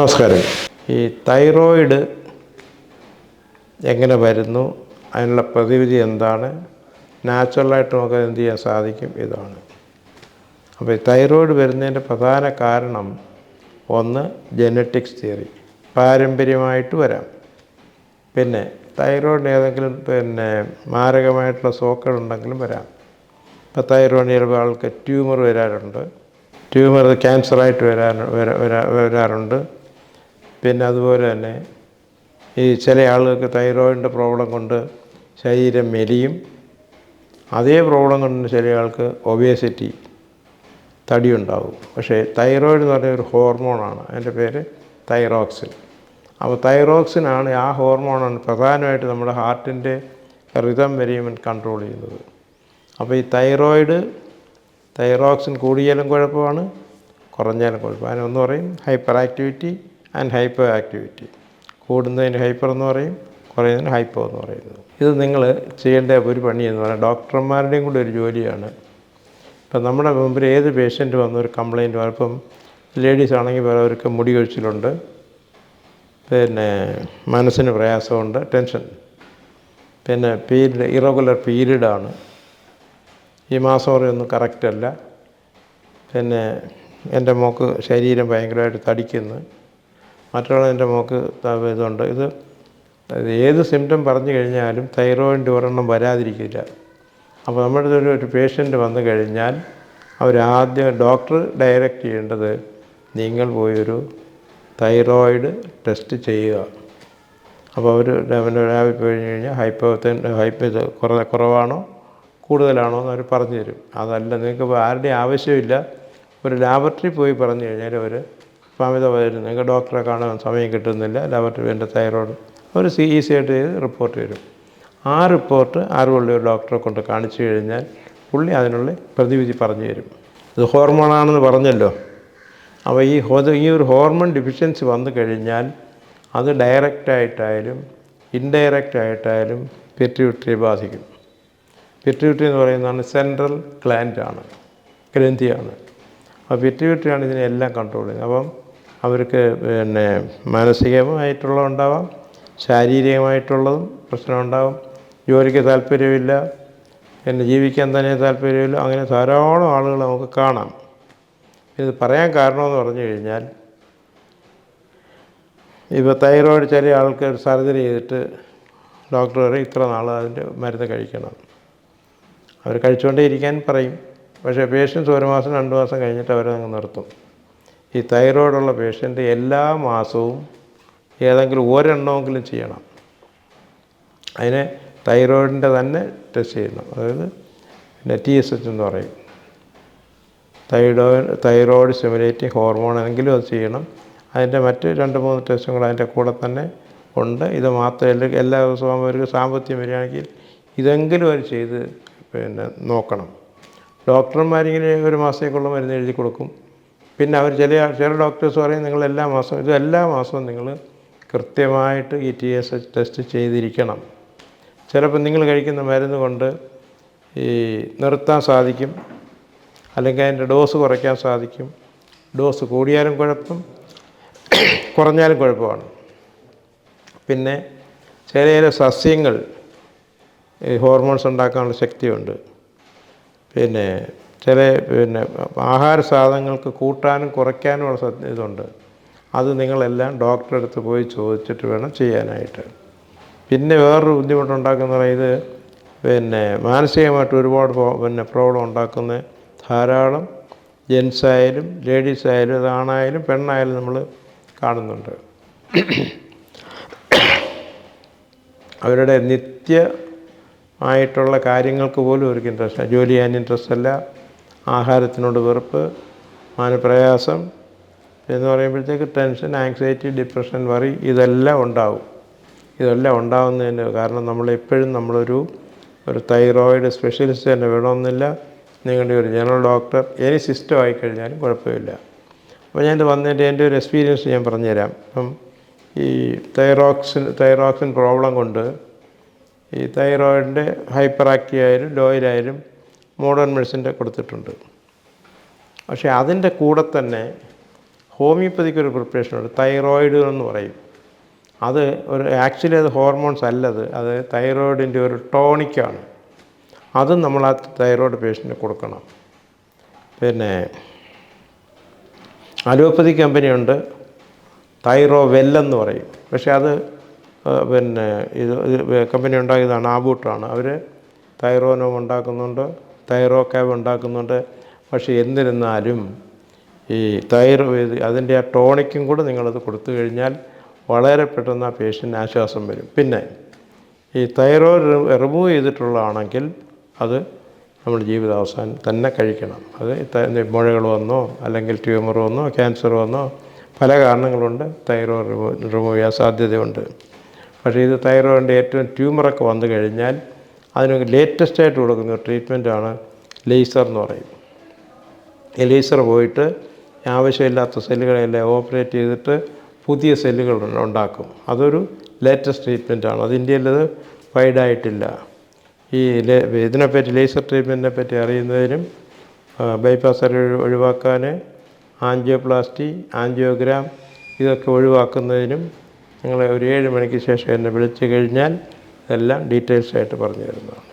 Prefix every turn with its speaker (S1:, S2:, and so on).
S1: നമസ്കാരം. ഈ തൈറോയിഡ് എങ്ങനെ വരുന്നു? അതിനുള്ള പ്രതിവിധി എന്താണ്? നാച്ചുറലായിട്ട് നമുക്ക് എന്ത് ചെയ്യാൻ സാധിക്കും? ഇതാണ്. അപ്പോൾ ഈ തൈറോയിഡ് വരുന്നതിന്റെ പ്രധാന കാരണം ഒന്ന് ജനറ്റിക്സ് തിയറി. പാരമ്പര്യമായിട്ട് വരാം. പിന്നെ തൈറോയിഡിന് ഏതെങ്കിലും പിന്നെ മാരകമായിട്ടുള്ള സോക്കൾ ഉണ്ടെങ്കിലും വരാം. ഇപ്പോൾ തൈറോയിഡ് ചിലപ്പോൾ ആൾക്ക് ട്യൂമർ വരാറുണ്ട്. ട്യൂമർ ക്യാൻസറായിട്ട് വരാൻ വരാ- വരാ- വരാറുണ്ട്. പിന്നെ അതുപോലെ തന്നെ ഈ ചില ആളുകൾക്ക് തൈറോയിഡിന്റെ പ്രോബ്ലം കൊണ്ട് ശരീരം മെലിയും. അതേ പ്രോബ്ലം കൊണ്ട് ചില ആൾക്ക് ഒബേസിറ്റി തടിയുണ്ടാവും. പക്ഷേ തൈറോയിഡ് എന്ന് പറയുന്ന ഒരു ഹോർമോണാണ് അതിന്റെ പേര് തൈറോക്സിൻ അപ്പോൾ തൈറോക്സിനാണ് ആ ഹോർമോണാണ് പ്രധാനമായിട്ട് നമ്മുടെ ഹാർട്ടിന്റെ റിതം വരെയും കൺട്രോൾ ചെയ്യുന്നത്. അപ്പോൾ ഈ തൈറോയിഡ് തൈറോക്സിൻ കൂടിയാലും കുഴപ്പമാണ് കുറഞ്ഞാലും കുഴപ്പം അതിനൊന്ന് പറയും hyper activity and hyperactivity കൂടുന്നതിന് ഹൈപ്പർ എന്ന് പറയും കുറയുന്നതിന് ഹൈപ്പോ എന്ന് പറയുന്നത്. ഇത് നിങ്ങൾ ചെയ്യേണ്ട ഒരു പണി എന്ന് പറഞ്ഞാൽ ഡോക്ടർമാരുടെയും കൂടി ഒരു ജോലിയാണ്. ഇപ്പം നമ്മുടെ മുമ്പിൽ ഏത് പേഷ്യന്റ് വന്ന ഒരു കംപ്ലയിന്റ് ഇപ്പം ലേഡീസ് ആണെങ്കിൽ അവർക്ക് മുടി കൊഴിച്ചിലുണ്ട് പിന്നെ മനസ്സിന് പ്രയാസമുണ്ട് ടെൻഷൻ പിന്നെ പീരീഡ് ഇറഗുലർ പീരീഡാണ് ഈ മാസം ഒന്നും കറക്റ്റല്ല പിന്നെ എന്റെ മോക്ക് ശരീരം ഭയങ്കരമായിട്ട് തടിക്കുന്നു. മറ്റുള്ള എന്റെ മോക്ക് ഇതുണ്ട്. ഇത് ഏത് സിംറ്റം പറഞ്ഞു കഴിഞ്ഞാലും തൈറോയിഡിന്റെ ഒരെണ്ണം വരാതിരിക്കില്ല. അപ്പോൾ നമ്മുടെ ഒരു ഒരു പേഷ്യന്റ് വന്നു കഴിഞ്ഞാൽ അവരാദ്യം ഡോക്ടർ ഡയറക്റ്റ് ചെയ്യേണ്ടത് നിങ്ങൾ പോയൊരു തൈറോയിഡ് ടെസ്റ്റ് ചെയ്യുക. അപ്പോൾ അവർ അവന്റെ ലാബിൽ പോയി കഴിഞ്ഞാൽ ഹൈപ്പോ ഹൈപ്പോ ഇത് കുറ കുറവാണോ കൂടുതലാണോ എന്ന് അവർ പറഞ്ഞു തരും അതല്ല നിങ്ങൾക്ക് ആരുടെയും ആവശ്യമില്ല. ഒരു ലാബറട്ടറി പോയി പറഞ്ഞു കഴിഞ്ഞാൽ അവർ സ്വാമിത വരുന്നു നിങ്ങൾക്ക് ഡോക്ടറെ കാണാൻ സമയം കിട്ടുന്നില്ല. ലാബറട്ടറി എന്റെ തൈറോയ്ഡ് അവർ സി ഈസി ആയിട്ട് ചെയ്ത് റിപ്പോർട്ട് വരും ആ റിപ്പോർട്ട് അറിവുള്ള ഒരു ഡോക്ടറെ കൊണ്ട് കാണിച്ചു കഴിഞ്ഞാൽ പുള്ളി അതിനുള്ള പ്രതിവിധി പറഞ്ഞു തരും. ഇത് ഹോർമോണാണെന്ന് പറഞ്ഞല്ലോ. അപ്പോൾ ഈ ഈ ഒരു ഹോർമോൺ ഡിഫിഷ്യൻസി വന്നു കഴിഞ്ഞാൽ അത് ഡയറക്റ്റായിട്ടായാലും ഇൻഡയറക്റ്റ് ആയിട്ടായാലും പിറ്റ്യൂട്ടറിയെ ബാധിക്കും. പിറ്റ്യൂട്ടറി എന്ന് പറയുന്നതാണ് സെൻട്രൽ ഗ്ലാൻഡാണ് ഗ്രന്ഥിയാണ്. അപ്പോൾ പിറ്റ്യൂട്ടറിയാണ് ഇതിനെല്ലാം കൺട്രോൾ ചെയ്യുന്നത്. അപ്പം അവർക്ക് പിന്നെ മാനസികമായിട്ടുള്ള ഉണ്ടാവാം ശാരീരികമായിട്ടുള്ളതും പ്രശ്നം ഉണ്ടാവും ജോലിക്ക് താല്പര്യമില്ല പിന്നെ ജീവിക്കാൻ തന്നെ താല്പര്യമില്ല അങ്ങനെ ധാരാളം ആളുകൾ നമുക്ക് കാണാം. ഇത് പറയാൻ കാരണമെന്ന് പറഞ്ഞു കഴിഞ്ഞാൽ ഇപ്പോൾ തൈറോയിഡ് ചെറിയ ആൾക്ക് സർജറി ചെയ്തിട്ട് ഡോക്ടർ പറയും ഇത്ര നാൾ അതിന്റെ മരുന്ന് കഴിക്കണം. അവർ കഴിച്ചുകൊണ്ടേ ഇരിക്കാൻ പറയും. പക്ഷേ പേഷ്യൻസ് ഒരു മാസം രണ്ട് മാസം കഴിഞ്ഞിട്ട് അവരങ്ങ് നിർത്തും. ഈ തൈറോയിഡുള്ള പേഷ്യന്റ് എല്ലാ മാസവും ഏതെങ്കിലും ഒരെണ്ണമെങ്കിലും ചെയ്യണം. അതിനെ തൈറോയിഡിന്റെ തന്നെ ടെസ്റ്റ് ചെയ്യണം. അതായത് പിന്നെ ടി എസ് എച്ച് എന്ന് പറയും. തൈറോയിഡ് തൈറോയിഡ് സ്റ്റിമുലേറ്റിംഗ് ഹോർമോൺ എങ്കിലും അത് ചെയ്യണം. അതിന്റെ മറ്റ് രണ്ട് മൂന്ന് ടെസ്റ്റും കൂടെ അതിന്റെ കൂടെ തന്നെ ഉണ്ട്. ഇത് മാത്രമല്ല എല്ലാ ദിവസവും അവർക്ക് സാമ്പത്തികം വരികയാണെങ്കിൽ ഇതെങ്കിലും അവർ ചെയ്ത് പിന്നെ നോക്കണം. ഡോക്ടർമാരിങ്ങനെ ഒരു മാസത്തേക്കുള്ള മരുന്ന് എഴുതി കൊടുക്കും. പിന്നെ അവർ ചില ചില ഡോക്ടേഴ്സ് പറയും നിങ്ങൾ എല്ലാ മാസവും ഇത് എല്ലാ മാസവും നിങ്ങൾ കൃത്യമായിട്ട് ഈ ടി എസ് ടെസ്റ്റ് ചെയ്തിരിക്കണം. ചിലപ്പോൾ നിങ്ങൾ കഴിക്കുന്ന മരുന്ന് കൊണ്ട് ഈ നിർത്താൻ സാധിക്കും. അല്ലെങ്കിൽ അതിന്റെ ഡോസ് കുറയ്ക്കാൻ സാധിക്കും. ഡോസ് കൂടിയാലും കുഴപ്പം കുറഞ്ഞാലും കുഴപ്പമാണ്. പിന്നെ ചില ചില സസ്യങ്ങൾ ഹോർമോൺസ് ഉണ്ടാക്കാനുള്ള ശക്തിയുണ്ട്. പിന്നെ ചില പിന്നെ ആഹാര സാധനങ്ങൾക്ക് കൂട്ടാനും കുറയ്ക്കാനുമുള്ള സ- ഇതുണ്ട്. അത് നിങ്ങളെല്ലാം ഡോക്ടറെ അടുത്ത് പോയി ചോദിച്ചിട്ട് വേണം ചെയ്യാനായിട്ട്. പിന്നെ വേറൊരു ബുദ്ധിമുട്ടുണ്ടാക്കുന്ന ഇത് പിന്നെ മാനസികമായിട്ട് ഒരുപാട് പിന്നെ പ്രോബ്ലം ഉണ്ടാക്കുന്ന ധാരാളം ജെൻസ് ആയാലും ലേഡീസ് ആയാലും അതാണായാലും പെണ്ണായാലും നമ്മൾ കാണുന്നുണ്ട്. അവരുടെ നിത്യ ആയിട്ടുള്ള കാര്യങ്ങൾക്ക് പോലും അവർക്ക് ഇൻട്രസ്റ്റ് ജോലി ചെയ്യാൻ ഇൻട്രസ്റ്റ് അല്ല. ആഹാരത്തിനോട് വെറുപ്പ് മാനപ്രയാസം എന്ന് പറയുമ്പോഴത്തേക്ക് ടെൻഷൻ ആങ്സൈറ്റി ഡിപ്രഷൻ വറി ഇതെല്ലാം ഉണ്ടാവും. ഇതെല്ലാം ഉണ്ടാവുന്നതിന് കാരണം നമ്മൾ എപ്പോഴും നമ്മളൊരു ഒരു തൈറോയിഡ് സ്പെഷ്യലിസ്റ്റ് തന്നെ വേണമെന്നില്ല. നിങ്ങളുടെ ഒരു ജനറൽ ഡോക്ടർ എനി സിസ്റ്റം ആയിക്കഴിഞ്ഞാലും കുഴപ്പമില്ല. അപ്പോൾ ഞാൻ വന്നതിന്റെ എന്റെ ഒരു എക്സ്പീരിയൻസ് ഞാൻ പറഞ്ഞുതരാം. അപ്പം ഈ തൈറോക്സിൻ തൈറോക്സിൻ പ്രോബ്ലം കൊണ്ട് ഈ തൈറോയിഡിന്റെ ഹൈപ്പർ ആക്റ്റീവ് ആയാലും ലോയിലായാലും മോഡേൺ മെഡിസിന്റെ കൊടുത്തിട്ടുണ്ട്. പക്ഷേ അതിന്റെ കൂടെ തന്നെ ഹോമിയോപ്പതിക്ക് ഒരു പ്രിപ്പറേഷൻ ഉണ്ട്. തൈറോയിഡ് എന്ന് പറയും. അത് ഒരു ആക്ച്വലി അത് ഹോർമോൺസ് അല്ലത്. അത് തൈറോയിഡിന്റെ ഒരു ടോണിക്കാണ്. അതും നമ്മൾ ആ തൈറോയിഡ് പേഷ്യന്റിന് കൊടുക്കണം. പിന്നെ അലോപ്പതി കമ്പനിയുണ്ട്. തൈറോ വെല്ലെന്ന് പറയും. പക്ഷേ അത് പിന്നെ ഇത് കമ്പനി ഉണ്ടാക്കിയതാണ് ആബൂട്ടാണ്. അവർ തൈറോനോം ഉണ്ടാക്കുന്നുണ്ട്. തൈറോ കാബ് ഉണ്ടാക്കുന്നുണ്ട്. പക്ഷേ എന്നിരുന്നാലും ഈ തൈറ് അതിന്റെ ആ ടോണിക്കും കൂടെ നിങ്ങളത് കൊടുത്തു കഴിഞ്ഞാൽ വളരെ പെട്ടെന്ന് ആ പേഷ്യന്റ് ആശ്വാസം വരും. പിന്നെ ഈ തൈറോയ്ഡ് റിമൂവ് ചെയ്തിട്ടുള്ളതാണെങ്കിൽ അത് നമ്മൾ ജീവിതാവസാനം തന്നെ കഴിക്കണം. അത് മുഴകൾ വന്നോ അല്ലെങ്കിൽ ട്യൂമർ വന്നോ ക്യാൻസർ വന്നോ പല കാരണങ്ങളുണ്ട് തൈറോയ്ഡ് റിമൂവ് റിമൂവ് ചെയ്യാൻ സാധ്യതയുണ്ട്. പക്ഷേ ഇത് തൈറോയിഡിന്റെ ഏറ്റവും ട്യൂമറൊക്കെ വന്നു കഴിഞ്ഞാൽ അതിന് ലേറ്റസ്റ്റ് ആയിട്ട് കൊടുക്കുന്ന ട്രീറ്റ്മെന്റാണ് ലേസർ എന്ന് പറയും. ഈ ലേസർ പോയിട്ട് ആവശ്യമില്ലാത്ത സെല്ലുകളെല്ലാം ഓപ്പറേറ്റ് ചെയ്തിട്ട് പുതിയ സെല്ലുകൾ ഉണ്ടാക്കും. അതൊരു ലേറ്റസ്റ്റ് ട്രീറ്റ്മെന്റാണ് അത് ഇന്ത്യയിലത് വൈഡായിട്ടില്ല ഈ ഇതിനെപ്പറ്റി ലേസർ ട്രീറ്റ്മെന്റിനെ പറ്റി അറിയുന്നതിനും ബൈപ്പാസ് സർജറി ഒഴിവാക്കാൻ ആൻജിയോപ്ലാസ്റ്റി ആൻജിയോഗ്രാം ഇതൊക്കെ ഒഴിവാക്കുന്നതിനും നിങ്ങൾ ഒരു ഏഴ് മണിക്ക് ശേഷം എന്നെ വിളിച്ചു കഴിഞ്ഞാൽ എല്ലാം ഡീറ്റെയിൽസ് ആയിട്ട് പറഞ്ഞു തരുന്നതാണ്.